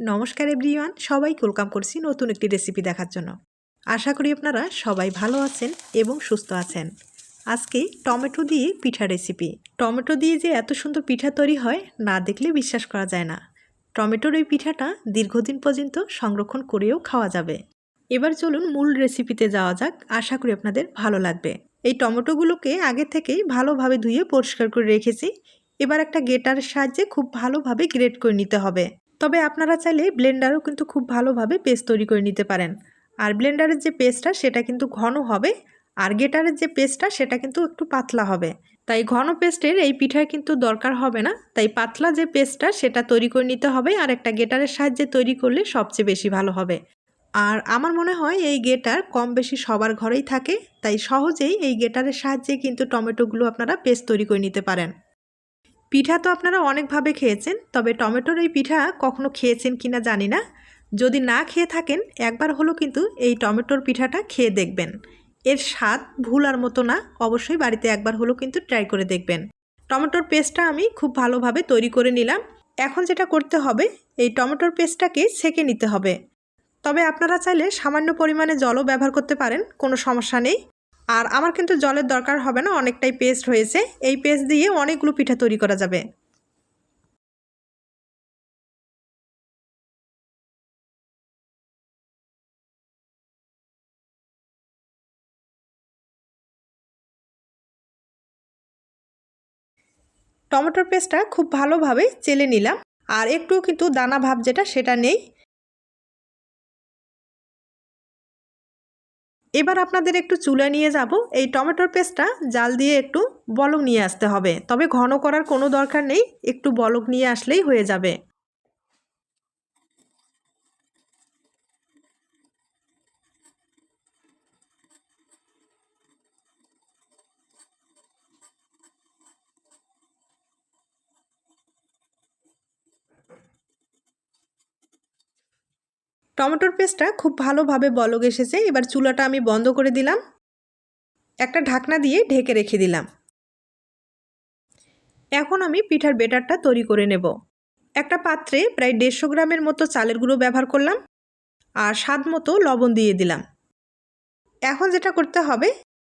নমস্কার এভরিওয়ান সবাই ওয়েলকাম করছি নতুন একটি রেসিপি দেখার জন্য। আশা করি আপনারা সবাই ভালো আছেন এবং সুস্থ আছেন। আজকে টমেটো দিয়ে পিঠা রেসিপি। টমেটো দিয়ে যে এত সুন্দর পিঠা তৈরি হয়, না দেখলে বিশ্বাস করা যায় না। টমেটোর এই পিঠাটা দীর্ঘদিন পর্যন্ত সংরক্ষণ করেও খাওয়া যাবে। এবার চলুন মূল রেসিপিতে যাওয়া যাক, আশা করি আপনাদের ভালো লাগবে। এই টমেটোগুলোকে আগে থেকেই ভালোভাবে ধুয়ে পরিষ্কার করে রেখেছি। এবার একটা গেটারের সাহায্যে খুব ভালোভাবে গ্রেট করে নিতে হবে। তবে আপনারা চাইলে ব্লেন্ডারও কিন্তু খুব ভালোভাবে পেস্ট তৈরি করে নিতে পারেন। আর ব্লেন্ডারের যে পেস্টটা, সেটা কিন্তু ঘন হবে। আর গেটারের যে পেস্টটা, সেটা কিন্তু একটু পাতলা হবে। তাই ঘন পেস্টের এই পিঠায় কিন্তু দরকার হবে না। তাই পাতলা যে পেস্টটা, সেটা তৈরি করে নিতে হবে। আর একটা গেটারের সাহায্যে তৈরি করলে সবচেয়ে বেশি ভালো হবে। আর আমার মনে হয় এই গেটার কম বেশি সবার ঘরেই থাকে। তাই সহজেই এই গেটারের সাহায্যে কিন্তু টমেটোগুলো আপনারা পেস্ট তৈরি করে নিতে পারেন। পিঠা তো আপনারা অনেকভাবে খেয়েছেন, তবে টমেটোর এই পিঠা কখনো খেয়েছেন কি না জানি না। যদি না খেয়ে থাকেন, একবার হলো কিন্তু এই টমেটোর পিঠাটা খেয়ে দেখবেন। এর স্বাদ ভুলার মতো না, অবশ্যই বাড়িতে একবার হলো কিন্তু ট্রাই করে দেখবেন। টমেটোর পেস্টটা আমি খুব ভালোভাবে তৈরি করে নিলাম। এখন যেটা করতে হবে, এই টমেটোর পেস্টটাকে সেকে নিতে হবে। তবে আপনারা চাইলে সামান্য পরিমাণে জলও ব্যবহার করতে পারেন, কোনো সমস্যা নেই। আর আমার কিন্তু জলের দরকার হবে না, অনেকটাই পেস্ট হয়েছে। এই পেস্ট দিয়ে অনেকগুলো পিঠা তৈরি করা যাবে। টমেটোর পেস্টটা খুব ভালোভাবে চেলে নিলাম। আর একটু কিন্তু দানা ভাব যেটা, সেটা নেই। এবার আপনাদের একটু চুলে নিয়ে যাব। এই টমেটোর পেস্টটা জাল দিয়ে একটু বলক নিয়ে আসতে হবে। তবে ঘন করার কোনো দরকার নেই। একটু বলক নিয়ে আসলেই হয়ে যাবে। টমেটোর পেস্টটা খুব ভালোভাবে বলক এসেছে। এবার চুলাটা আমি বন্ধ করে দিলাম। একটা ঢাকনা দিয়ে ঢেকে রেখে দিলাম। এখন আমি পিঠার বেটারটা তৈরি করে নেব। একটা পাত্রে প্রায় দেড়শো গ্রামের মতো চালের গুঁড়ো ব্যবহার করলাম আর স্বাদ মতো লবণ দিয়ে দিলাম। এখন যেটা করতে হবে,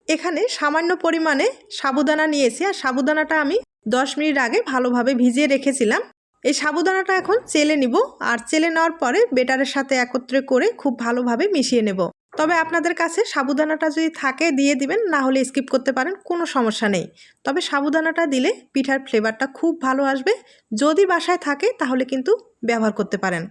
এখানে সামান্য পরিমাণে সাবুদানা নিয়েছি। আর সাবুদানাটা আমি দশ মিনিট আগে ভালোভাবে ভিজিয়ে রেখেছিলাম। এই সাবুদানাটা এখন চেলে নিব আর চেলে নেওয়ার পরে বেটারের সাথে একত্রে করে খুব ভালোভাবে মিশিয়ে নেব। তবে আপনাদের কাছে সাবুদানাটা যদি থাকে দিয়ে দিবেন, না হলে স্কিপ করতে পারেন, কোনো সমস্যা নেই। তবে সাবুদানাটা দিলে পিঠার ফ্লেভারটা খুব ভালো আসবে। যদি বাসায় থাকে, তাহলে কিন্তু ব্যবহার করতে পারেন।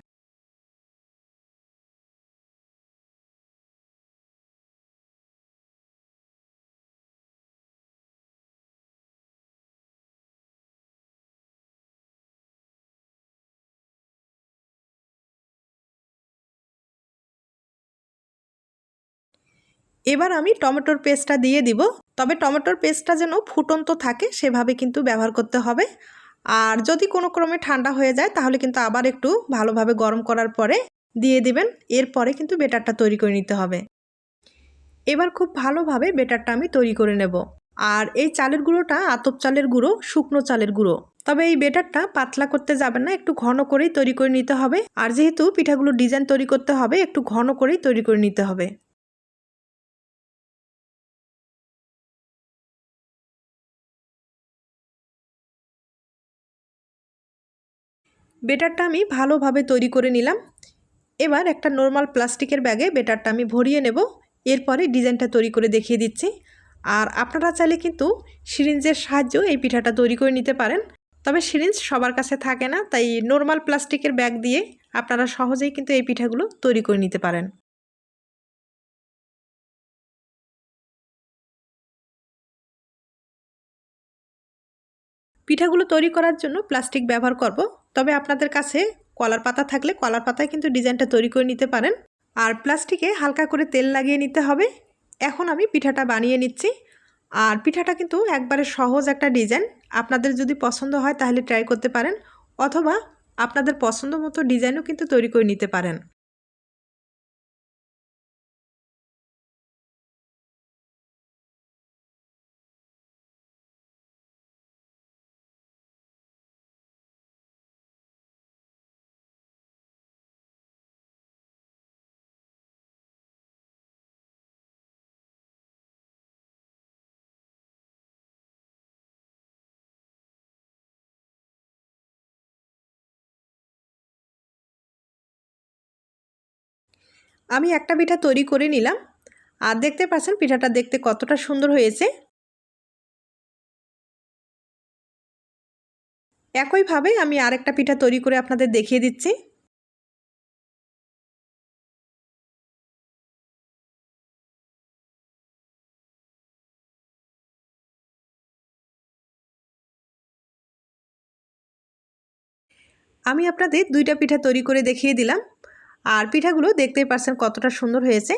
এবার আমি টমেটোর পেস্টটা দিয়ে দিব। তবে টমেটোর পেস্টটা যেন ফুটন্ত থাকে, সেভাবে কিন্তু ব্যবহার করতে হবে। আর যদি কোনো ক্রমে ঠান্ডা হয়ে যায়, তাহলে কিন্তু আবার একটু ভালোভাবে গরম করার পরে দিয়ে দিবেন। এরপরে কিন্তু বেটারটা তৈরি করে নিতে হবে। এবার খুব ভালোভাবে বেটারটা আমি তৈরি করে নেব। আর এই চালের গুঁড়োটা, আতপ চালের গুঁড়ো, শুকনো চালের গুঁড়ো। তবে এই বেটারটা পাতলা করতে যাবেন না, একটু ঘন করেই তৈরি করে নিতে হবে। আর যেহেতু পিঠাগুলো ডিজাইন তৈরি করতে হবে, একটু ঘন করেই তৈরি করে নিতে হবে। বেটারটা আমি ভালোভাবে তৈরি করে নিলাম। এবার একটা নর্মাল প্লাস্টিকের ব্যাগে বেটারটা আমি ভরিয়ে নেব। এরপরে ডিজাইনটা তৈরি করে দেখিয়ে দিচ্ছি। আর আপনারা চাইলে কিন্তু সিরিঞ্জের সাহায্যেও এই পিঠাটা তৈরি করে নিতে পারেন। তবে সিরিঞ্জ সবার কাছে থাকে না, তাই নর্মাল প্লাস্টিকের ব্যাগ দিয়ে আপনারা সহজেই কিন্তু এই পিঠাগুলো তৈরি করে নিতে পারেন। পিঠাগুলো তৈরি করার জন্য প্লাস্টিক ব্যবহার করব। তবে আপনাদের কাছে কলার পাতা থাকলে কলার পাতায় কিন্তু ডিজাইনটা তৈরি করে নিতে পারেন। আর প্লাস্টিকে হালকা করে তেল লাগিয়ে নিতে হবে। এখন আমি পিঠাটা বানিয়ে নিচ্ছি। আর পিঠাটা কিন্তু একবারে সহজ একটা ডিজাইন। আপনাদের যদি পছন্দ হয় তাহলে ট্রাই করতে পারেন। অথবা আপনাদের পছন্দ মতো ডিজাইনও কিন্তু তৈরি করে নিতে পারেন। আমি একটা পিঠা তৈরি করে নিলাম। আর দেখতে পাচ্ছেন পিঠাটা দেখতে কতটা সুন্দর হয়েছে। একইভাবে আমি আরেকটা পিঠা তৈরি করে আপনাদের দেখিয়ে দিচ্ছি। আমি আপনাদের দুইটা পিঠা তৈরি করে দেখিয়ে দিলাম। আর পিঠাগুলো দেখতেই পারছেন কতটা সুন্দর হয়েছে।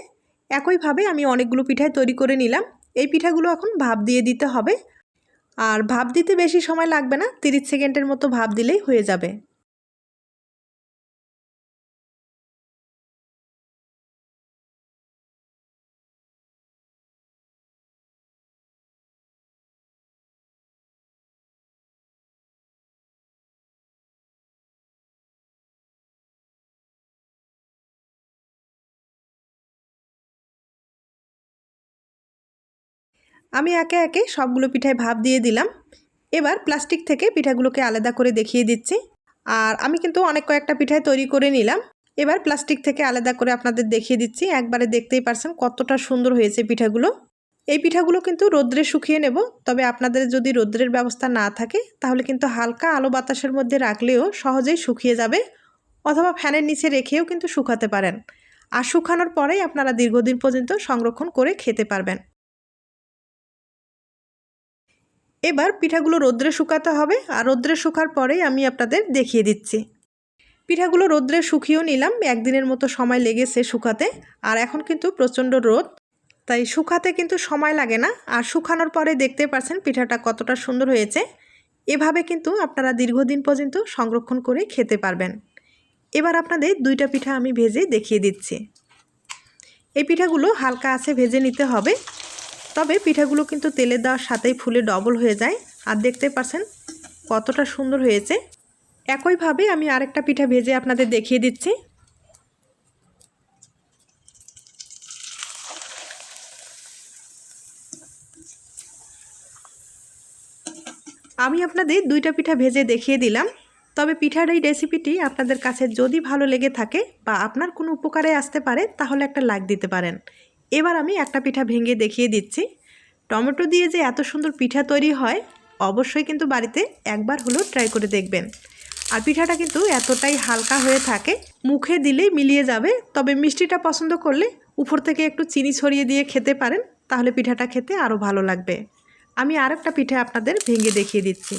একইভাবে আমি অনেকগুলো পিঠাই তৈরি করে নিলাম। এই পিঠাগুলো এখন ভাব দিয়ে দিতে হবে। আর ভাব দিতে বেশি সময় লাগবে না, তিরিশ সেকেন্ডের মতো ভাব দিলেই হয়ে যাবে। আমি একে একে সবগুলো পিঠায় ভাপ দিয়ে দিলাম। এবার প্লাস্টিক থেকে পিঠাগুলোকে আলাদা করে দেখিয়ে দিচ্ছি। আর আমি কিন্তু অনেক কয়েকটা পিঠায় তৈরি করে নিলাম। এবার প্লাস্টিক থেকে আলাদা করে আপনাদের দেখিয়ে দিচ্ছি। একবারে দেখতেই পারছেন কতটা সুন্দর হয়েছে পিঠাগুলো। এই পিঠাগুলো কিন্তু রোদ্রে শুকিয়ে নেব, তবে আপনাদের যদি রোদ্রের ব্যবস্থা না থাকে, তাহলে কিন্তু হালকা আলো বাতাসের মধ্যে রাখলেও সহজেই শুকিয়ে যাবে, অথবা ফ্যানের নিচে রেখেও কিন্তু শুকাতে পারেন। আর শুকানোর পরেই আপনারা দীর্ঘদিন পর্যন্ত সংরক্ষণ করে খেতে পারবেন। এবার পিঠাগুলো রোদ্রে শুকাতে হবে আর রোদ্রে শুকার পরেই আমি আপনাদের দেখিয়ে দিচ্ছি। পিঠাগুলো রোদ্রে শুকিয়েও নিলাম, একদিনের মতো সময় লেগেছে শুকাতে আর এখন কিন্তু প্রচণ্ড রোদ, তাই শুকাতে কিন্তু সময় লাগে না আর শুকানোর পরে দেখতে পাচ্ছেন পিঠাটা কতটা সুন্দর হয়েছে। এভাবে কিন্তু আপনারা দীর্ঘদিন পর্যন্ত সংরক্ষণ করে খেতে পারবেন। এবার আপনাদের দুইটা পিঠা আমি ভেজে দেখিয়ে দিচ্ছি। এই পিঠাগুলো হালকা আছে ভেজে নিতে হবে। তবে পিঠাগুলো কিন্তু তেলে দেওয়ার সাথেই ফুলে ডবল হয়ে যায়। আর দেখতে পাচ্ছেন কতটা সুন্দর হয়েছে। একইভাবে আমি আরেকটা পিঠা ভেজে আপনাদের দেখিয়ে দিচ্ছি। আমি আপনাদের দুইটা পিঠা ভেজে দেখিয়ে দিলাম। তবে পিঠার এই রেসিপিটি আপনাদের কাছে যদি ভালো লেগে থাকে বা আপনার কোনো উপকারে আসতে পারে, তাহলে একটা লাইক দিতে পারেন। এবার আমি একটা পিঠা ভেঙে দেখিয়ে দিচ্ছি। টমেটো দিয়ে যে এত সুন্দর পিঠা তৈরি হয়, অবশ্যই কিন্তু বাড়িতে একবার হলেও ট্রাই করে দেখবেন। আর পিঠাটা কিন্তু এতটাই হালকা হয়ে থাকে, মুখে দিলেই মিলিয়ে যাবে। তবে মিষ্টিটা পছন্দ করলে উপর থেকে একটু চিনি ছড়িয়ে দিয়ে খেতে পারেন, তাহলে পিঠাটা খেতে আরও ভালো লাগবে। আমি আর একটা পিঠা আপনাদের ভেঙে দেখিয়ে দিচ্ছি।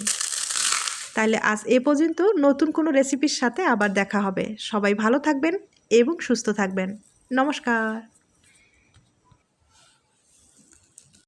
তাহলে আজ এ পর্যন্ত নতুন কোনো রেসিপির সাথে আবার দেখা হবে। সবাই ভালো থাকবেন এবং সুস্থ থাকবেন। নমস্কার।